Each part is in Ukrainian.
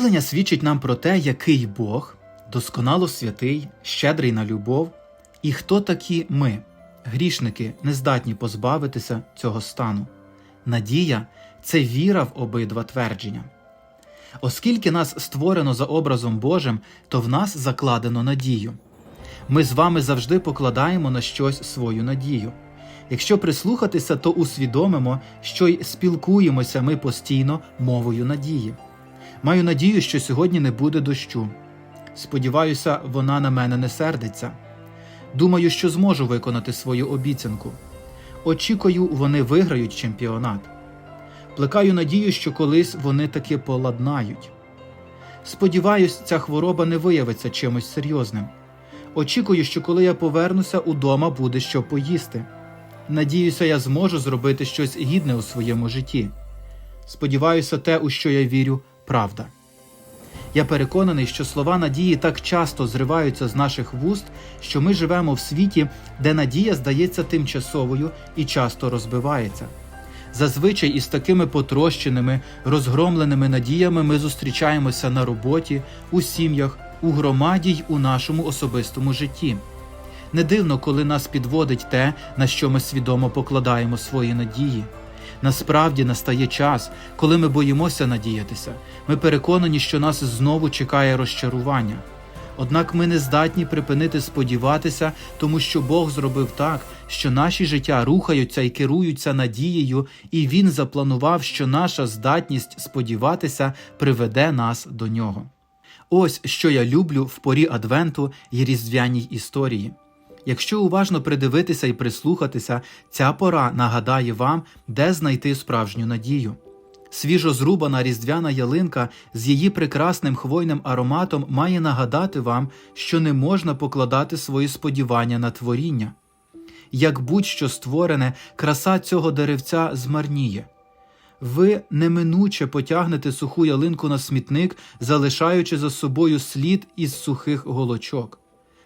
Втілення свідчить нам про те, який Бог, досконало святий, щедрий на любов, і хто такі ми, грішники, не здатні позбавитися цього стану. Надія це віра в обидва твердження. Оскільки нас створено за образом Божим, то в нас закладено надію. Ми з вами завжди покладаємо на щось свою надію. Якщо прислухатися, то усвідомимо, що й спілкуємося ми постійно мовою надії. Маю надію, що сьогодні не буде дощу. Сподіваюся, вона на мене не сердиться. Думаю, що зможу виконати свою обіцянку. Очікую, вони виграють чемпіонат. Плекаю надію, що колись вони таки поладнають. Сподіваюсь, ця хвороба не виявиться чимось серйозним. Очікую, що коли я повернуся, удома буде що поїсти. Надіюся, я зможу зробити щось гідне у своєму житті. Сподіваюся, те, у що я вірю, правда. Я переконаний, що слова надії так часто зриваються з наших вуст, що ми живемо в світі, де надія здається тимчасовою і часто розбивається. Зазвичай із такими потрощеними, розгромленими надіями ми зустрічаємося на роботі, у сім'ях, у громаді й у нашому особистому житті. Не дивно, коли нас підводить те, на що ми свідомо покладаємо свої надії. Насправді настає час, коли ми боїмося надіятися. Ми переконані, що нас знову чекає розчарування. Однак ми не здатні припинити сподіватися, тому що Бог зробив так, що наші життя рухаються і керуються надією, і Він запланував, що наша здатність сподіватися приведе нас до нього. Ось що я люблю в порі Адвенту і різдвяній історії. Якщо уважно придивитися і прислухатися, ця пора нагадає вам, де знайти справжню надію. Свіжо зрубана різдвяна ялинка з її прекрасним хвойним ароматом має нагадати вам, що не можна покладати свої сподівання на творіння. Як будь-що створене, краса цього деревця змарніє. Ви неминуче потягнете суху ялинку на смітник, залишаючи за собою слід із сухих голочок.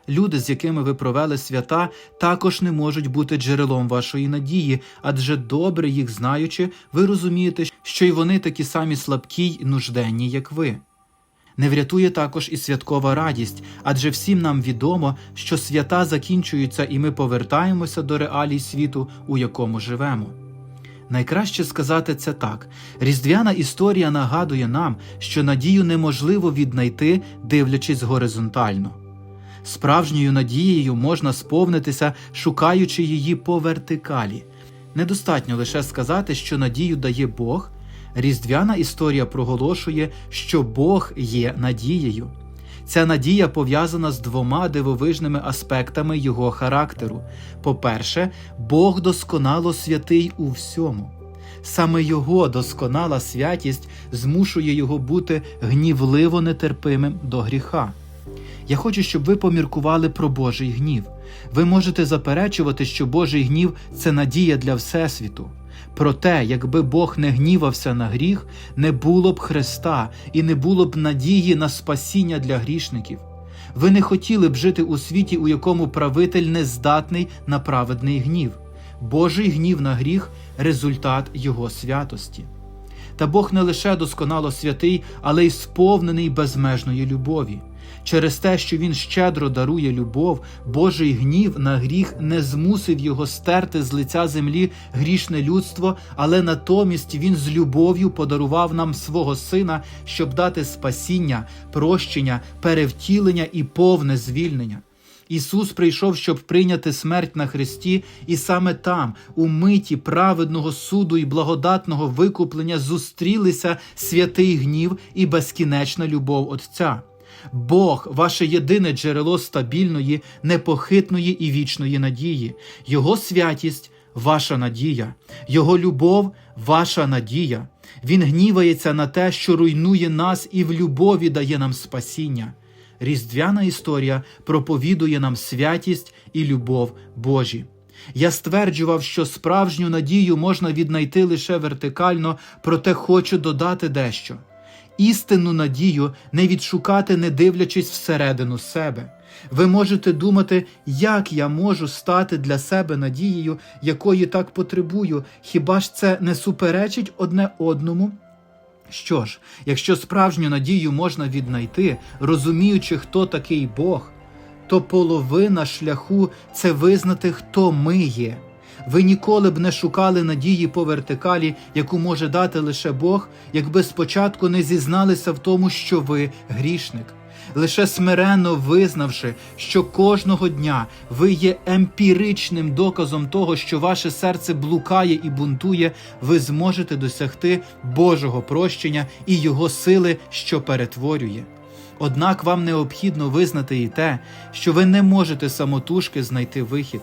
Люди, з якими ви провели свята, також не можуть бути джерелом вашої надії, адже добре їх знаючи, ви розумієте, що й вони такі самі слабкі й нужденні, як ви. Не врятує також і святкова радість, адже всім нам відомо, що свята закінчуються і ми повертаємося до реалій світу, у якому живемо. Найкраще сказати це так: різдвяна історія нагадує нам, що надію неможливо віднайти, дивлячись горизонтально. Справжньою надією можна сповнитися, шукаючи її по вертикалі. Недостатньо лише сказати, що надію дає Бог. Різдвяна історія проголошує, що Бог є надією. Ця надія пов'язана з двома дивовижними аспектами його характеру. По-перше, Бог досконало святий у всьому. Саме його досконала святість змушує його бути гнівливо нетерпимим до гріха. Я хочу, щоб ви поміркували про Божий гнів. Ви можете заперечувати, що Божий гнів це надія для Всесвіту. Проте, якби Бог не гнівався на гріх, не було б Христа і не було б надії на спасіння для грішників. Ви не хотіли б жити у світі, у якому правитель не здатний на праведний гнів. Божий гнів на гріх результат Його святості. Та Бог не лише досконало святий, але й сповнений безмежної любові. Через те, що він щедро дарує любов, Божий гнів на гріх не змусив його стерти з лиця землі грішне людство, але натомість він з любов'ю подарував нам свого сина, щоб дати спасіння, прощення, перевтілення і повне звільнення. Ісус прийшов, щоб прийняти смерть на Христі, і саме там, у миті праведного суду і благодатного викуплення, зустрілися святий гнів і безкінечна любов Отця. Бог, ваше єдине джерело стабільної, непохитної і вічної надії, Його святість ваша надія, Його любов ваша надія. Він гнівається на те, що руйнує нас і в любові дає нам спасіння. Різдвяна історія проповідує нам святість і любов Божі. Я стверджував, що справжню надію можна віднайти лише вертикально, проте хочу додати дещо. Істинну надію не відшукати, не дивлячись всередину себе. Ви можете думати, як я можу стати для себе надією, якої так потребую, хіба ж це не суперечить одне одному? Що ж, якщо справжню надію можна віднайти, розуміючи, хто такий Бог, то половина шляху це визнати, хто ми є. Ви ніколи б не шукали надії по вертикалі, яку може дати лише Бог, якби спочатку не зізналися в тому, що ви грішник. Лише смиренно визнавши, що кожного дня ви є емпіричним доказом того, що ваше серце блукає і бунтує, ви зможете досягти Божого прощення і Його сили, що перетворює. Однак вам необхідно визнати і те, що ви не можете самотужки знайти вихід.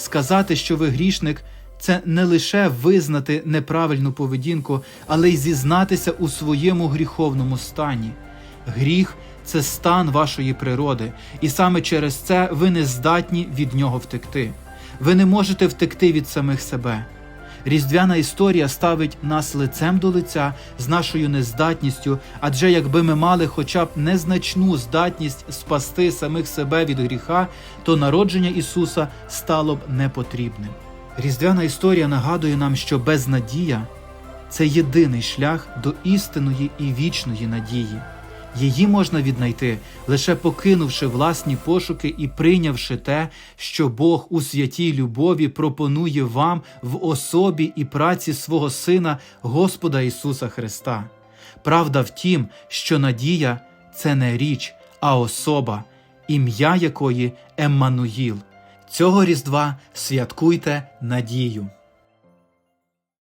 Сказати, що ви грішник, це не лише визнати неправильну поведінку, але й зізнатися у своєму гріховному стані. Гріх це стан вашої природи, і саме через це ви не здатні від нього втекти. Ви не можете втекти від самих себе. Різдвяна історія ставить нас лицем до лиця з нашою нездатністю, адже якби ми мали хоча б незначну здатність спасти самих себе від гріха, то народження Ісуса стало б непотрібним. Різдвяна історія нагадує нам, що безнадія це єдиний шлях до істинної і вічної надії. Її можна віднайти, лише покинувши власні пошуки і прийнявши те, що Бог у святій любові пропонує вам в особі і праці свого Сина Господа Ісуса Христа. Правда в тім, що надія це не річ, а особа, ім'я якої Еммануїл. Цього Різдва святкуйте надію.